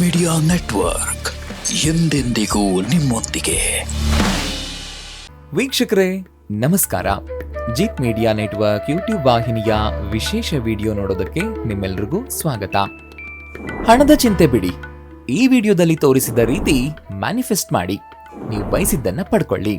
Media network ಎಂದೆಂದಿಗೂ ನಿಮ್ಮೊಂದಿಗೆ. ವೀಕ್ಷಕರೇ, ನಮಸ್ಕಾರ. ಜೀತ್ ಮೀಡಿಯಾ ನೆಟ್ವರ್ಕ್ ಯೂಟ್ಯೂಬ್ ವಾಹಿನಿಯ ವಿಶೇಷ ವಿಡಿಯೋ ನೋಡೋದಕ್ಕೆ ನಿಮ್ಮೆಲ್ರಿಗೂ ಸ್ವಾಗತ. ಹಣದ ಚಿಂತೆ ಬಿಡಿ. ಈ ವಿಡಿಯೋದಲ್ಲಿ ತೋರಿಸಿದ ರೀತಿ ಮ್ಯಾನಿಫೆಸ್ಟ್ ಮಾಡಿ. ನೀವು ಬಯಸಿದ್ದನ್ನ ಪಡ್ಕೊಳ್ಳಿ.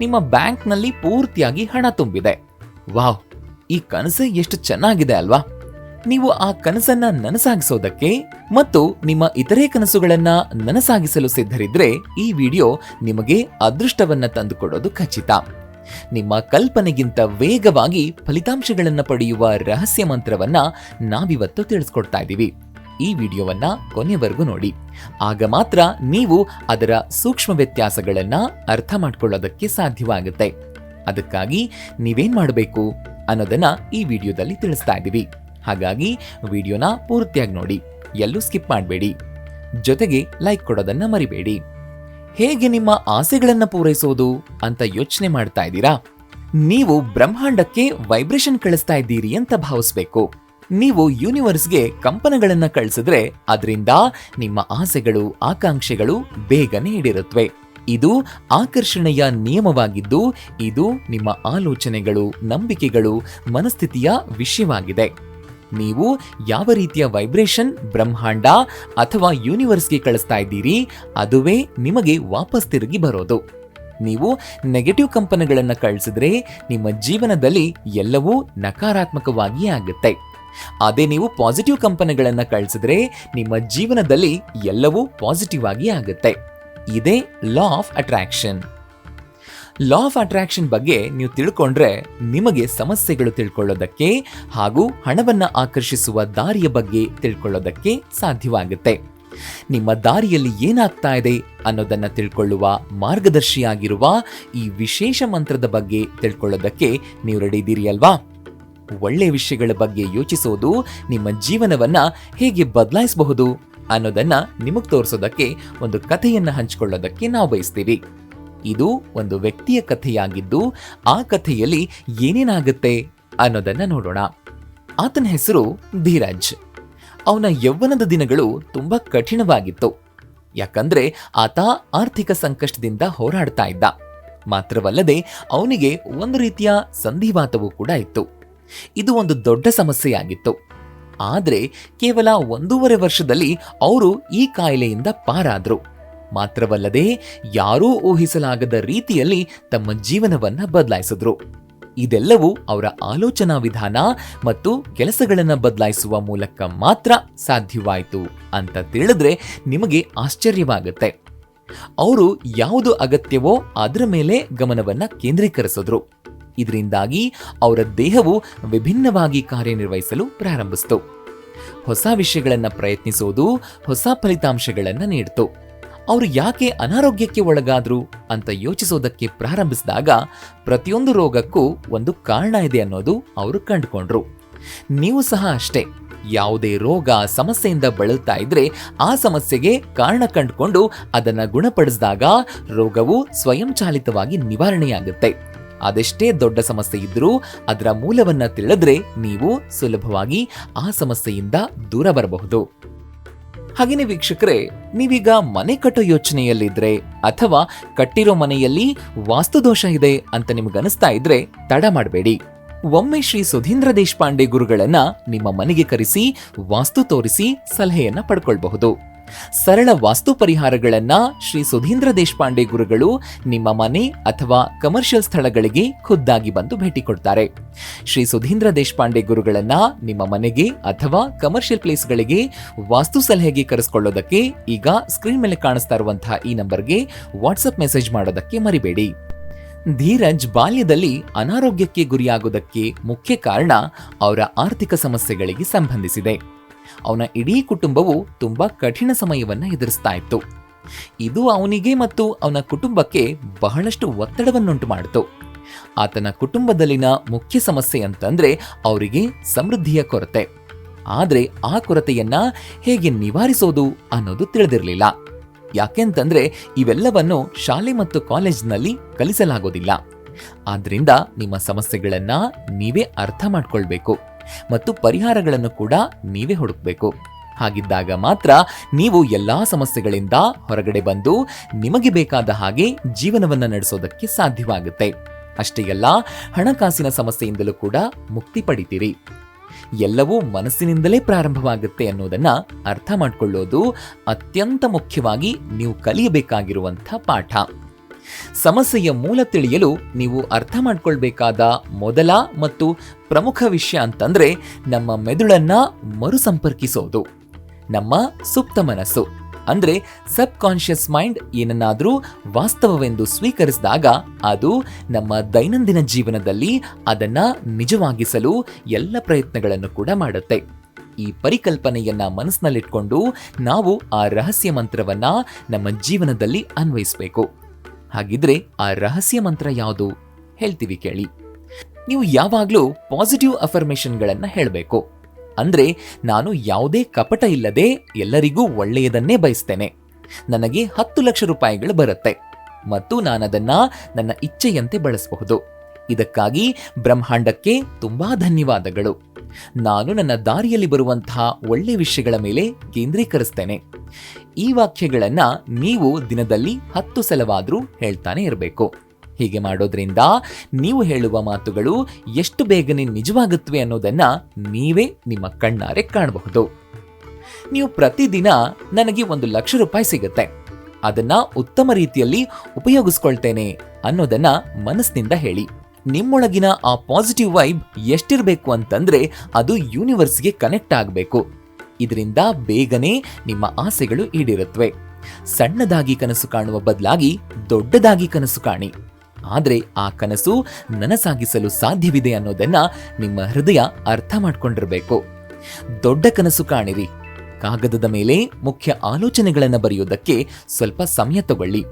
ನಿಮ್ಮ ಬ್ಯಾಂಕ್ನಲ್ಲಿ ಪೂರ್ತಿಯಾಗಿ ಹಣ ತುಂಬಿದೆ. ವಾವ್, ಈ ಕನಸೆ ಎಷ್ಟು ಚೆನ್ನಾಗಿದೆ ಅಲ್ವಾ? ನೀವು ಆ ಕನಸನ್ನ ನನಸಾಗಿಸೋದಕ್ಕೆ ಮತ್ತು ನಿಮ್ಮ ಇತರೆ ಕನಸುಗಳನ್ನ ನನಸಾಗಿಸಲು ಸಿದ್ಧರಿದ್ರೆ ಈ ವಿಡಿಯೋ ನಿಮಗೆ ಅದೃಷ್ಟವನ್ನ ತಂದುಕೊಡೋದು ಖಚಿತ. ನಿಮ್ಮ ಕಲ್ಪನೆಗಿಂತ ವೇಗವಾಗಿ ಫಲಿತಾಂಶಗಳನ್ನ ಪಡೆಯುವ ರಹಸ್ಯ ಮಂತ್ರವನ್ನ ನಾವಿವತ್ತು ತಿಳಿಸ್ಕೊಡ್ತಾ ಇದ್ದೀವಿ ಈ ವಿಡಿಯೋವನ್ನ ಕೊನೆವರೆಗೂ ನೋಡಿ. ಆಗ ಮಾತ್ರ ನೀವು ಅದರ ಸೂಕ್ಷ್ಮ ವ್ಯತ್ಯಾಸಗಳನ್ನ ಅರ್ಥ ಮಾಡ್ಕೊಳ್ಳೋದಕ್ಕೆ ಸಾಧ್ಯವಾಗುತ್ತೆ. ಅದಕ್ಕಾಗಿ ನೀವೇನ್ ಮಾಡಬೇಕು ಅನ್ನೋದನ್ನ ಈ ವಿಡಿಯೋದಲ್ಲಿ ತಿಳಿಸ್ತಾ ಇದ್ದೀವಿ ಹಾಗಾಗಿ ವಿಡಿಯೋನ ಪೂರ್ತಿಯಾಗಿ ನೋಡಿ. ಎಲ್ಲೂ ಸ್ಕಿಪ್ ಮಾಡಬೇಡಿ. ಜೊತೆಗೆ ಲೈಕ್ ಕೊಡೋದನ್ನ ಮರಿಬೇಡಿ. ಹೇಗೆ ನಿಮ್ಮ ಆಸೆಗಳನ್ನು ಪೂರೈಸೋದು ಅಂತ ಯೋಚನೆ ಮಾಡ್ತಾ ಇದ್ದೀರಾ? ನೀವು ಬ್ರಹ್ಮಾಂಡಕ್ಕೆ ವೈಬ್ರೇಷನ್ ಕಳಿಸ್ತಾ ಇದ್ದೀರಿ ಅಂತ ಭಾವಿಸ್ಬೇಕು. ನೀವು ಯೂನಿವರ್ಸ್ಗೆ ಕಂಪನಗಳನ್ನು ಕಳಿಸಿದ್ರೆ ಅದರಿಂದ ನಿಮ್ಮ ಆಸೆಗಳು, ಆಕಾಂಕ್ಷೆಗಳು ಬೇಗನೆ ಈಡಿರುತ್ತವೆ ಇದು ಆಕರ್ಷಣೆಯ ನಿಯಮವಾಗಿದ್ದು, ಇದು ನಿಮ್ಮ ಆಲೋಚನೆಗಳು, ನಂಬಿಕೆಗಳು, ಮನಸ್ಥಿತಿಯ ವಿಷಯವಾಗಿದೆ. ನೀವು ಯಾವ ರೀತಿಯ ವೈಬ್ರೇಷನ್ ಬ್ರಹ್ಮಾಂಡ ಅಥವಾ ಯೂನಿವರ್ಸ್ಗೆ ಕಳಿಸ್ತಾ ಇದ್ದೀರಿ, ಅದುವೇ ನಿಮಗೆ ವಾಪಸ್ ತಿರುಗಿ ಬರೋದು. ನೀವು ನೆಗೆಟಿವ್ ಕಂಪನಗಳನ್ನು ಕಳಿಸಿದ್ರೆ ನಿಮ್ಮ ಜೀವನದಲ್ಲಿ ಎಲ್ಲವೂ ನಕಾರಾತ್ಮಕವಾಗಿಯೇ ಆಗುತ್ತೆ. ಅದೇ ನೀವು ಪಾಸಿಟಿವ್ ಕಂಪನಿಗಳನ್ನ ಕಳಿಸಿದ್ರೆ ನಿಮ್ಮ ಜೀವನದಲ್ಲಿ ಎಲ್ಲವೂ ಪಾಸಿಟಿವ್ ಆಗಿ ಆಗುತ್ತೆ. ಇದೇ law of attraction law of attraction ಬಗ್ಗೆ ನೀವು ತಿಳ್ಕೊಂಡ್ರೆ ನಿಮಗೆ ಸಮಸ್ಯೆಗಳು ತಿಳ್ಕೊಳ್ಳೋದಕ್ಕೆ ಹಾಗೂ ಹಣವನ್ನು ಆಕರ್ಷಿಸುವ ದಾರಿಯ ಬಗ್ಗೆ ತಿಳ್ಕೊಳ್ಳೋದಕ್ಕೆ ಸಾಧ್ಯವಾಗುತ್ತೆ. ನಿಮ್ಮ ದಾರಿಯಲ್ಲಿ ಏನಾಗ್ತಾ ಇದೆ ಅನ್ನೋದನ್ನು ತಿಳ್ಕೊಳ್ಳುವ ಮಾರ್ಗದರ್ಶಿಯಾಗಿರುವ ಈ ವಿಶೇಷ ಮಂತ್ರದ ಬಗ್ಗೆ ತಿಳ್ಕೊಳ್ಳೋದಕ್ಕೆ ನೀವು ರೆಡಿ ಇದ್ದೀರಿ ಅಲ್ವಾ? ಒಳ್ಳೆಯ ವಿಷಯಗಳ ಬಗ್ಗೆ ಯೋಚಿಸೋದು ನಿಮ್ಮ ಜೀವನವನ್ನ ಹೇಗೆ ಬದಲಾಯಿಸಬಹುದು ಅನ್ನೋದನ್ನ ನಿಮಗೆ ತೋರಿಸೋದಕ್ಕೆ ಒಂದು ಕಥೆಯನ್ನು ಹಂಚಿಕೊಳ್ಳೋದಕ್ಕೆ ನಾವು ಬಯಸ್ತೀವಿ. ಇದು ಒಂದು ವ್ಯಕ್ತಿಯ ಕಥೆಯಾಗಿದ್ದು ಆ ಕಥೆಯಲ್ಲಿ ಏನೇನಾಗುತ್ತೆ ಅನ್ನೋದನ್ನ ನೋಡೋಣ. ಆತನ ಹೆಸರು ಧೀರಜ್. ಅವನ ಯೌವನದ ದಿನಗಳು ತುಂಬಾ ಕಠಿಣವಾಗಿತ್ತು. ಯಾಕಂದ್ರೆ ಆತ ಆರ್ಥಿಕ ಸಂಕಷ್ಟದಿಂದ ಹೋರಾಡ್ತಾ ಇದ್ದ. ಮಾತ್ರವಲ್ಲದೆ ಅವನಿಗೆ ಒಂದು ರೀತಿಯ ಸಂಧಿವಾತವೂ ಕೂಡ ಇತ್ತು. ಇದು ಒಂದು ದೊಡ್ಡ ಸಮಸ್ಯೆಯಾಗಿತ್ತು. ಆದರೆ ಕೇವಲ ಒಂದೂವರೆ ವರ್ಷದಲ್ಲಿ ಅವರು ಈ ಕಾಯಿಲೆಯಿಂದ ಪಾರಾದರು. ಮಾತ್ರವಲ್ಲದೆ ಯಾರೂ ಊಹಿಸಲಾಗದ ರೀತಿಯಲ್ಲಿ ತಮ್ಮ ಜೀವನವನ್ನ ಬದಲಾಯಿಸಿದ್ರು. ಇದೆಲ್ಲವೂ ಅವರ ಆಲೋಚನಾ ವಿಧಾನ ಮತ್ತು ಕೆಲಸಗಳನ್ನು ಬದಲಾಯಿಸುವ ಮೂಲಕ ಮಾತ್ರ ಸಾಧ್ಯವಾಯಿತು ಅಂತ ತಿಳಿದ್ರೆ ನಿಮಗೆ ಆಶ್ಚರ್ಯವಾಗುತ್ತೆ. ಅವರು ಯಾವುದು ಅಗತ್ಯವೋ ಅದರ ಮೇಲೆ ಗಮನವನ್ನು ಕೇಂದ್ರೀಕರಿಸಿದ್ರು. ಇದರಿಂದಾಗಿ ಅವರ ದೇಹವು ವಿಭಿನ್ನವಾಗಿ ಕಾರ್ಯನಿರ್ವಹಿಸಲು ಪ್ರಾರಂಭಿಸಿತು. ಹೊಸ ವಿಷಯಗಳನ್ನು ಪ್ರಯತ್ನಿಸೋದು, ಹೊಸ ಫಲಿತಾಂಶಗಳನ್ನು ನೀಡಿತು. ಅವರು ಯಾಕೆ ಅನಾರೋಗ್ಯಕ್ಕೆ ಒಳಗಾದ್ರು ಅಂತ ಯೋಚಿಸೋದಕ್ಕೆ ಪ್ರಾರಂಭಿಸಿದಾಗ ಪ್ರತಿಯೊಂದು ರೋಗಕ್ಕೂ ಒಂದು ಕಾರಣ ಇದೆ ಅನ್ನೋದು ಅವರು ಕಂಡುಕೊಂಡ್ರು. ನೀವು ಸಹ ಅಷ್ಟೇ, ಯಾವುದೇ ರೋಗ ಸಮಸ್ಯೆಯಿಂದ ಬಳಲ್ತಾ ಇದ್ರೆ ಆ ಸಮಸ್ಯೆಗೆ ಕಾರಣ ಕಂಡುಕೊಂಡು ಅದನ್ನು ಗುಣಪಡಿಸಿದಾಗ ರೋಗವು ಸ್ವಯಂಚಾಲಿತವಾಗಿ ನಿವಾರಣೆಯಾಗುತ್ತೆ. ಅದೆಷ್ಟೇ ದೊಡ್ಡ ಸಮಸ್ಯೆ ಇದ್ರೂ ಅದರ ಮೂಲವನ್ನ ತಿಳಿದ್ರೆ ನೀವು ಸುಲಭವಾಗಿ ಆ ಸಮಸ್ಯೆಯಿಂದ ದೂರ ಬರಬಹುದು. ಹಾಗೇನೆ ವೀಕ್ಷಕರೇ, ನೀವೀಗ ಮನೆ ಕಟ್ಟೋ ಯೋಚನೆಯಲ್ಲಿದ್ರೆ ಅಥವಾ ಕಟ್ಟಿರೋ ಮನೆಯಲ್ಲಿ ವಾಸ್ತುದೋಷ ಇದೆ ಅಂತ ನಿಮ್ಗನಿಸ್ತಾ ಇದ್ರೆ ತಡ ಮಾಡಬೇಡಿ. ಒಮ್ಮೆ ಶ್ರೀ ಸುಧೀಂದ್ರ ದೇಶಪಾಂಡೆ ಗುರುಗಳನ್ನ ನಿಮ್ಮ ಮನೆಗೆ ಕರೆಸಿ, ವಾಸ್ತು ತೋರಿಸಿ ಸಲಹೆಯನ್ನ ಪಡ್ಕೊಳ್ಬಹುದು. ಸರಳ ವಾಸ್ತು ಪರಿಹಾರಗಳನ್ನ ಶ್ರೀ ಸುಧೀಂದ್ರ ದೇಶಪಾಂಡೆ ಗುರುಗಳು ನಿಮ್ಮ ಮನೆ ಅಥವಾ ಕಮರ್ಷಿಯಲ್ ಸ್ಥಳಗಳಿಗೆ ಖುದ್ದಾಗಿ ಬಂದು ಭೇಟಿ ಕೊಡ್ತಾರೆ. ಶ್ರೀ ಸುಧೀಂದ್ರ ದೇಶಪಾಂಡೆ ಗುರುಗಳನ್ನ ನಿಮ್ಮ ಮನೆಗೆ ಅಥವಾ ಕಮರ್ಷಿಯಲ್ ಪ್ಲೇಸ್ಗಳಿಗೆ ವಾಸ್ತು ಸಲಹೆಗೆ ಕರೆಸ್ಕೊಳ್ಳೋದಕ್ಕೆ ಈಗ ಸ್ಕ್ರೀನ್ ಮೇಲೆ ಕಾಣಿಸ್ತಾ ಇರುವಂತಹ ಈ ನಂಬರ್ಗೆ ವಾಟ್ಸಪ್ ಮೆಸೇಜ್ ಮಾಡೋದಕ್ಕೆ ಮರಿಬೇಡಿ. ಧೀರಜ್ ಬಾಲ್ಯದಲ್ಲಿ ಅನಾರೋಗ್ಯಕ್ಕೆ ಗುರಿಯಾಗೋದಕ್ಕೆ ಮುಖ್ಯ ಕಾರಣ ಅವರ ಆರ್ಥಿಕ ಸಮಸ್ಯೆಗಳಿಗೆ ಸಂಬಂಧಿಸಿದೆ. ಅವನ ಇಡೀ ಕುಟುಂಬವು ತುಂಬಾ ಕಠಿಣ ಸಮಯವನ್ನು ಎದುರಿಸ್ತಾ ಇತ್ತು. ಇದು ಅವನಿಗೆ ಮತ್ತು ಅವನ ಕುಟುಂಬಕ್ಕೆ ಬಹಳಷ್ಟು ಒತ್ತಡವನ್ನುಂಟು ಮಾಡಿತು. ಆತನ ಕುಟುಂಬದಲ್ಲಿನ ಮುಖ್ಯ ಸಮಸ್ಯೆ ಅಂತಂದ್ರೆ ಅವರಿಗೆ ಸಮೃದ್ಧಿಯ ಕೊರತೆ. ಆದರೆ ಆ ಕೊರತೆಯನ್ನ ಹೇಗೆ ನಿವಾರಿಸೋದು ಅನ್ನೋದು ತಿಳಿದಿರಲಿಲ್ಲ. ಯಾಕೆಂತಂದ್ರೆ ಇವೆಲ್ಲವನ್ನು ಶಾಲೆ ಮತ್ತು ಕಾಲೇಜ್ನಲ್ಲಿ ಕಲಿಸಲಾಗೋದಿಲ್ಲ. ಆದ್ದರಿಂದ ನಿಮ್ಮ ಸಮಸ್ಯೆಗಳನ್ನ ನೀವೇ ಅರ್ಥ ಮಾಡ್ಕೊಳ್ಬೇಕು. ಮತ್ತು ಪರಿಹಾರಗಳನ್ನು ಕೂಡ ನೀವೇ ಹುಡುಕಬೇಕು. ಹಾಗಿದ್ದಾಗ ಮಾತ್ರ ನೀವು ಎಲ್ಲಾ ಸಮಸ್ಯೆಗಳಿಂದ ಹೊರಗಡೆ ಬಂದು ನಿಮಗೆ ಬೇಕಾದ ಹಾಗೆ ಜೀವನವನ್ನ ನಡೆಸೋದಕ್ಕೆ ಸಾಧ್ಯವಾಗುತ್ತೆ. ಅಷ್ಟೇ ಅಲ್ಲ, ಹಣಕಾಸಿನ ಸಮಸ್ಯೆಯಿಂದಲೂ ಕೂಡ ಮುಕ್ತಿ ಪಡಿತೀರಿ. ಎಲ್ಲವೂ ಮನಸ್ಸಿನಿಂದಲೇ ಪ್ರಾರಂಭವಾಗುತ್ತೆ ಅನ್ನೋದನ್ನ ಅರ್ಥ ಮಾಡ್ಕೊಳ್ಳೋದು ಅತ್ಯಂತ ಮುಖ್ಯವಾಗಿ ನೀವು ಕಲಿಯಬೇಕಾಗಿರುವಂಥ ಪಾಠ. ಸಮಸ್ಯೆಯ ಮೂಲ ತಿಳಿಯಲು ನೀವು ಅರ್ಥ ಮಾಡ್ಕೊಳ್ಬೇಕಾದ ಮೊದಲ ಮತ್ತು ಪ್ರಮುಖ ವಿಷಯ ಅಂತಂದ್ರೆ ನಮ್ಮ ಮೆದುಳನ್ನ ಮರುಸಂಪರ್ಕಿಸೋದು. ನಮ್ಮ ಸುಪ್ತ ಮನಸ್ಸು. ಅಂದ್ರೆ ಸಬ್ ಕಾನ್ಷಿಯಸ್ ಮೈಂಡ್ ಏನನ್ನಾದರೂ ವಾಸ್ತವವೆಂದು ಸ್ವೀಕರಿಸಿದಾಗ ಅದು ನಮ್ಮ ದೈನಂದಿನ ಜೀವನದಲ್ಲಿ ಅದನ್ನು ನಿಜವಾಗಿಸಲು ಎಲ್ಲ ಪ್ರಯತ್ನಗಳನ್ನು ಕೂಡ ಮಾಡುತ್ತೆ. ಈ ಪರಿಕಲ್ಪನೆಯನ್ನ ಮನಸ್ಸಿನಲ್ಲಿಟ್ಕೊಂಡು ನಾವು ಆ ರಹಸ್ಯ ಮಂತ್ರವನ್ನ ನಮ್ಮ ಜೀವನದಲ್ಲಿ ಅನ್ವಯಿಸಬೇಕು. ಹಾಗಿದ್ರೆ ಆ ರಹಸ್ಯ ಮಂತ್ರ ಯಾವುದು? ಹೇಳ್ತೀವಿ ಕೇಳಿ. ನೀವು ಯಾವಾಗಲೂ ಪಾಸಿಟಿವ್ ಅಫರ್ಮೇಷನ್ಗಳನ್ನು ಹೇಳಬೇಕು. ಅಂದ್ರೆ ನಾನು ಯಾವುದೇ ಕಪಟ ಇಲ್ಲದೆ ಎಲ್ಲರಿಗೂ ಒಳ್ಳೆಯದನ್ನೇ ಬಯಸ್ತೇನೆ. ನನಗೆ ಹತ್ತು ಲಕ್ಷ ರೂಪಾಯಿಗಳು ಬರುತ್ತೆ. ಮತ್ತು ನಾನದನ್ನು ನನ್ನ ಇಚ್ಛೆಯಂತೆ ಬಳಸಬಹುದು. ಇದಕ್ಕಾಗಿ ಬ್ರಹ್ಮಾಂಡಕ್ಕೆ ತುಂಬಾ ಧನ್ಯವಾದಗಳು. ನಾನು ನನ್ನ ದಾರಿಯಲ್ಲಿ ಬರುವಂತಹ ಒಳ್ಳೆ ವಿಷಯಗಳ ಮೇಲೆ ಕೇಂದ್ರೀಕರಿಸ್ತೇನೆ. ಈ ವಾಕ್ಯಗಳನ್ನ ನೀವು ದಿನದಲ್ಲಿ ಹತ್ತು ಸಲವಾದರೂ ಹೇಳ್ತಾನೆ ಇರಬೇಕು. ಹೀಗೆ ಮಾಡೋದ್ರಿಂದ ನೀವು ಹೇಳುವ ಮಾತುಗಳು ಎಷ್ಟು ಬೇಗನೆ ನಿಜವಾಗುತ್ತವೆ ಅನ್ನೋದನ್ನ ನೀವೇ ನಿಮ್ಮ ಕಣ್ಣಾರೆ ಕಾಣಬಹುದು. ನೀವು ಪ್ರತಿದಿನ ನನಗೆ ಒಂದು ಲಕ್ಷ ರೂಪಾಯಿ ಸಿಗುತ್ತೆ. ಅದನ್ನ ಉತ್ತಮ ರೀತಿಯಲ್ಲಿ ಉಪಯೋಗಿಸ್ಕೊಳ್ತೇನೆ ಅನ್ನೋದನ್ನ ಮನಸ್ಸಿನಿಂದ ಹೇಳಿ. ನಿಮ್ಮೊಳಗಿನ ಆ ಪಾಸಿಟಿವ್ ವೈಬ್ ಎಷ್ಟಿರಬೇಕು ಅಂತಂದ್ರೆ ಅದು ಯೂನಿವರ್ಸ್ಗೆ ಕನೆಕ್ಟ್ ಆಗಬೇಕು. ಇದರಿಂದ ಬೇಗನೆ ನಿಮ್ಮ ಆಸೆಗಳು ಈಡೇರುತ್ತವೆ. ಸಣ್ಣದಾಗಿ ಕನಸು ಕಾಣುವ ಬದಲಾಗಿ ದೊಡ್ಡದಾಗಿ ಕನಸು ಕಾಣಿ. ಆದರೆ ಆ ಕನಸು ನನಸಾಗಿಸಲು ಸಾಧ್ಯವಿದೆ ಅನ್ನೋದನ್ನ ನಿಮ್ಮ ಹೃದಯ ಅರ್ಥ ಮಾಡ್ಕೊಂಡಿರಬೇಕು. ದೊಡ್ಡ ಕನಸು ಕಾಣಿರಿ. ಕಾಗದದ ಮೇಲೆ ಮುಖ್ಯ ಆಲೋಚನೆಗಳನ್ನು ಬರೆಯುವುದಕ್ಕೆ ಸ್ವಲ್ಪ ಸಮಯ ತಗೊಳ್ಳಿ.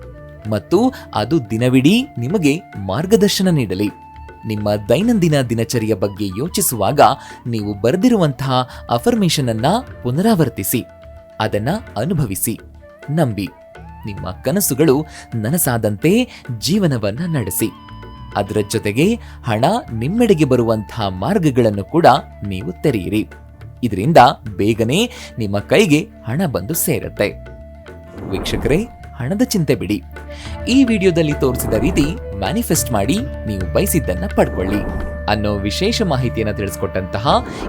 ಮತ್ತು ಅದು ದಿನವಿಡೀ ನಿಮಗೆ ಮಾರ್ಗದರ್ಶನ ನೀಡಲಿ. ನಿಮ್ಮ ದೈನಂದಿನ ದಿನಚರಿಯ ಬಗ್ಗೆ ಯೋಚಿಸುವಾಗ ನೀವು ಬರೆದಿರುವಂತಹ ಅಫರ್ಮೇಷನ್ ಅನ್ನ ಪುನರಾವರ್ತಿಸಿ. ಅದನ್ನ ಅನುಭವಿಸಿ. ನಂಬಿ. ನಿಮ್ಮ ಕನಸುಗಳು ನನಸಾದಂತೆ ಜೀವನವನ್ನ ನಡೆಸಿ. ಅದರ ಜೊತೆಗೆ ಹಣ ನಿಮ್ಮೆಡೆಗೆ ಬರುವಂತಹ ಮಾರ್ಗಗಳನ್ನು ಕೂಡ ನೀವು ತೆರೆಯಿರಿ. ಇದರಿಂದ ಬೇಗನೆ ನಿಮ್ಮ ಕೈಗೆ ಹಣ ಬಂದು ಸೇರುತ್ತೆ. ವೀಕ್ಷಕರೇ ಹಣದ ಚಿಂತೆ ಬಿಡಿ. ಈ ವಿಡಿಯೋದಲ್ಲಿ ತೋರಿಸಿದ ರೀತಿ ಮ್ಯಾನಿಫೆಸ್ಟ್ ಮಾಡಿ ನೀವು ಬಯಸಿದ್ದನ್ನು ಪಡ್ಕೊಳ್ಳಿ. ಅನ್ನೋ ವಿಶೇಷ ಮಾಹಿತಿಯನ್ನು ತಿಳಿಸ್ಕೊಟ್ಟಂತಹ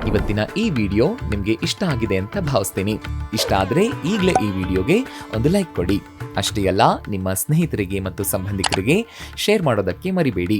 ಇವತ್ತಿನ ಈ ವಿಡಿಯೋ ನಿಮಗೆ ಇಷ್ಟ ಆಗಿದೆ ಅಂತ ಭಾವಿಸ್ತೀನಿ. ಇಷ್ಟ ಆದ್ರೆ ಈಗಲೇ ಈ ವಿಡಿಯೋಗೆ ಒಂದು ಲೈಕ್ ಕೊಡಿ. ಅಷ್ಟೇ ಅಲ್ಲ, ನಿಮ್ಮ ಸ್ನೇಹಿತರಿಗೆ ಮತ್ತು ಸಂಬಂಧಿಕರಿಗೆ ಶೇರ್ ಮಾಡೋದಕ್ಕೆ ಮರಿಬೇಡಿ.